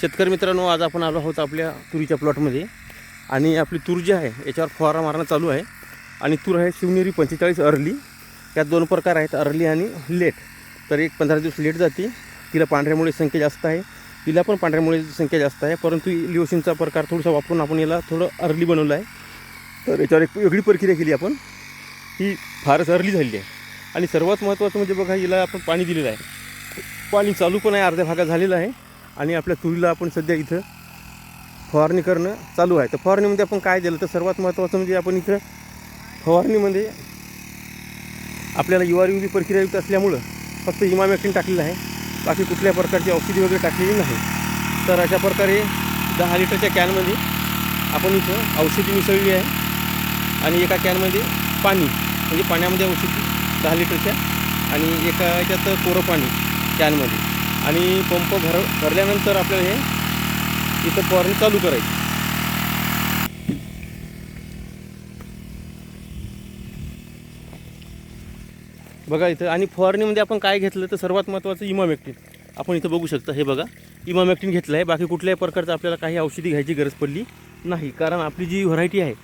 शेतकरी मित्रांनो आज आपण आलो आहोत आपल्या तुरीच्या प्लॉटमध्ये. आणि आपली तूर जी आहे याच्यावर फवारा मारणं चालू आहे. आणि तूर आहे शिवनेरी पंचेचाळीस अर्ली. त्यात दोन प्रकार आहेत अर्ली आणि लेट. तर एक पंधरा दिवस लेट जाते. तिला पांढऱ्यामुळे संख्या जास्त आहे. तिला पण पांढऱ्यामुळे संख्या जास्त आहे परंतु लिओसिनचा प्रकार थोडासा वापरून आपण याला थोडं अर्ली बनवलं आहे. तर याच्यावर एक वेगळी प्रक्रिया केली आपण. ही फारच अर्ली झालेली आहे. आणि सर्वात महत्त्वाचं म्हणजे बघा हिला आपण पाणी दिलेलं आहे. पाणी चालू पण आहे अर्ध्या भागात झालेलं आहे. आणि आपल्या तुरीला आपण सध्या इथं फवारणी करणं चालू आहे. तर फवारणीमध्ये आपण काय दिलं? तर सर्वात महत्त्वाचं म्हणजे आपण इथं फवारणीमध्ये आपल्याला युवारी युवी प्रक्रियायुक्त असल्यामुळं फक्त इमामॅक्टिन टाकलेलं आहे. बाकी कुठल्या प्रकारची औषधी वगैरे टाकलेली नाही. तर अशा प्रकारे दहा लिटरच्या कॅनमध्ये आपण इथं औषधी मिसळली आहे. आणि एका कॅनमध्ये पाणी म्हणजे पाण्यामध्ये औषधी दहा लिटरच्या आणि एका याच्यात कोरं पाणी कॅनमध्ये. आणि पंप भर भरल्यानंतर आपल्याला हे इथं फवारणी चालू करायची. बघा इथं आणि फवारणीमध्ये आपण काय घेतलं तर सर्वात महत्त्वाचं इमामॅक्टिन. आपण इथं बघू शकता हे बघा. इमामॅक्टिन घेतलं आहे बाकी कुठल्याही प्रकारचं आपल्याला काही औषधी घ्यायची गरज पडली नाही. कारण आपली जी व्हरायटी आहे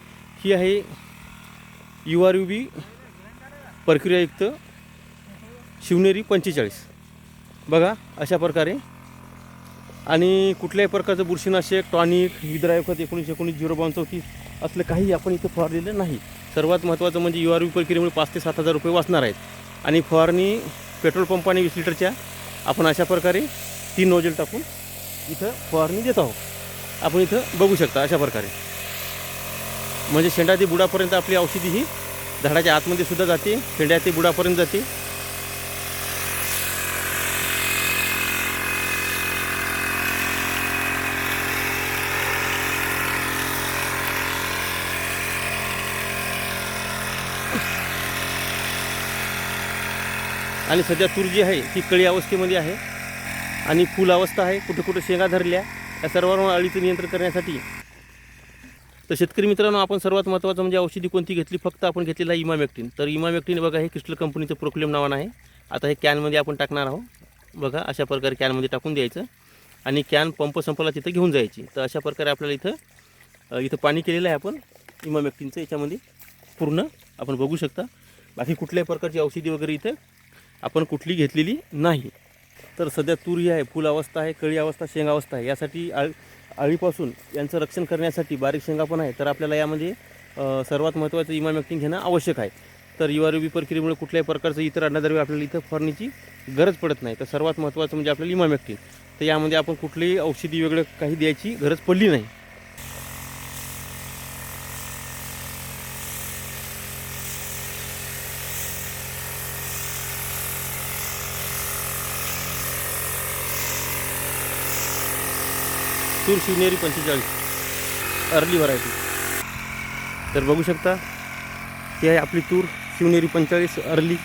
ही आहे यू आर यू बी प्रक्रियायुक्त शिवनेरी पंचेचाळीस. बघा अशा प्रकारे. आणि कुठल्याही प्रकारचं बुरशीनाशक टॉनिक विद्रायक खत एकोणीस एकोणीस झिरो बावन्न चौतीस असलं काही आपण इथं फवारलेलं नाही. सर्वात महत्त्वाचं म्हणजे यू आर व्ही प्रक्रियेमुळे पाच ते सात हजार रुपये वाचणार आहेत. आणि फवारणी पेट्रोल पंप आणि वीस लिटरच्या आपण अशा प्रकारे तीन नोजल टाकून इथं फवारणी देत आहोत. आपण इथं बघू शकता अशा प्रकारे. म्हणजे शेंडा ते बुडापर्यंत आपली औषधी ही झाडाच्या आतमध्ये सुद्धा जाते शेंड्या ते बुडापर्यंत जाते. आणि सध्या तूर जी आहे ती कळी अवस्थेमध्ये आहे. आणि फुल अवस्था आहे कुठे कुठे शेंगा धरल्या या सर्वांवर अळीचं नियंत्रण करण्यासाठी. तर शेतकरी मित्रांनो आपण सर्वात महत्त्वाचं म्हणजे औषधी कोणती घेतली? फक्त आपण घेतलेला इमामेक्टिन. तर इमामेक्टिन बघा हे क्रिस्टल कंपनीचं प्रोक्लेम नावानं आहे. आता हे कॅनमध्ये आपण टाकणार आहोत. बघा अशा प्रकारे कॅनमध्ये टाकून द्यायचं. आणि कॅन पंप संपला तिथं घेऊन जायची. तर अशा प्रकारे आपल्याला इथं इथं पाणी केलेलं आहे आपण. इमामेक्टिनचं याच्यामध्ये पूर्ण आपण बघू शकता. बाकी कुठल्याही प्रकारची औषधी वगैरे इथं आपण कुठली घेतलेली नाही. तर सध्या तूर ही आहे फुल अवस्था आहे कळी अवस्था शेंगा अवस्था आहे. यासाठी आळ आळीपासून यांचं रक्षण करण्यासाठी बारीक शेंगा पण आहे तर आपल्याला यामध्ये म्हणजे, सर्वात महत्त्वाचं इमामॅक्टिन घेणं आवश्यक आहे. तर युवारुबी प्रक्रियेमुळे कुठल्याही प्रकारचं इतर अन्नद्रव्य आपल्याला इथं फरणीची गरज पडत नाही. तर सर्वात महत्त्वाचं म्हणजे आपल्याला इमामॅक्टिन तर यामध्ये आपण कुठलीही औषधी वेगळं काही द्यायची गरज पडली नाही. तूर शिवनेरी पंचेचाळीस. अर्ली व्हरायटी तर बघू शकता ही आहे आपली तूर शिवनेरी पंचेचाळीस अर्ली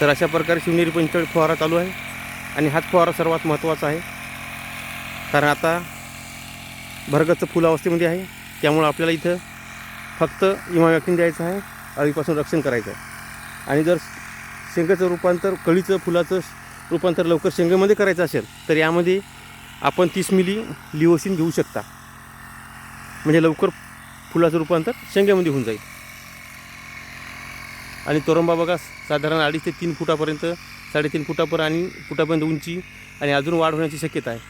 तर अशा प्रकारे शिवनेरी पंचेचाळीस फवारा चालू आहे आणि हाच फवारा सर्वात महत्त्वाचा आहे. कारण आता भरगतचं फुलावस्थेमध्ये आहे त्यामुळं आपल्याला इथं फक्त इमा वॅक्सिन द्यायचं आहे. अळीपासून रक्षण करायचं आहे. आणि जर शेंगाचं रूपांतर कळीचं फुलाचं रूपांतर लवकर शेंगेमध्ये करायचं असेल तर यामध्ये आपण तीस मिली लिओसिन घेऊ शकता. म्हणजे लवकर फुलाचं रूपांतर शेंग्यामध्ये होऊन जाईल. आणि तोरंबा बघा साधारण अडीच ते तीन फुटापर्यंत साडेतीन फुटापर्यंत आणि फुटापर्यंत उंची आणि अजून वाढ होण्याची शक्यता आहे.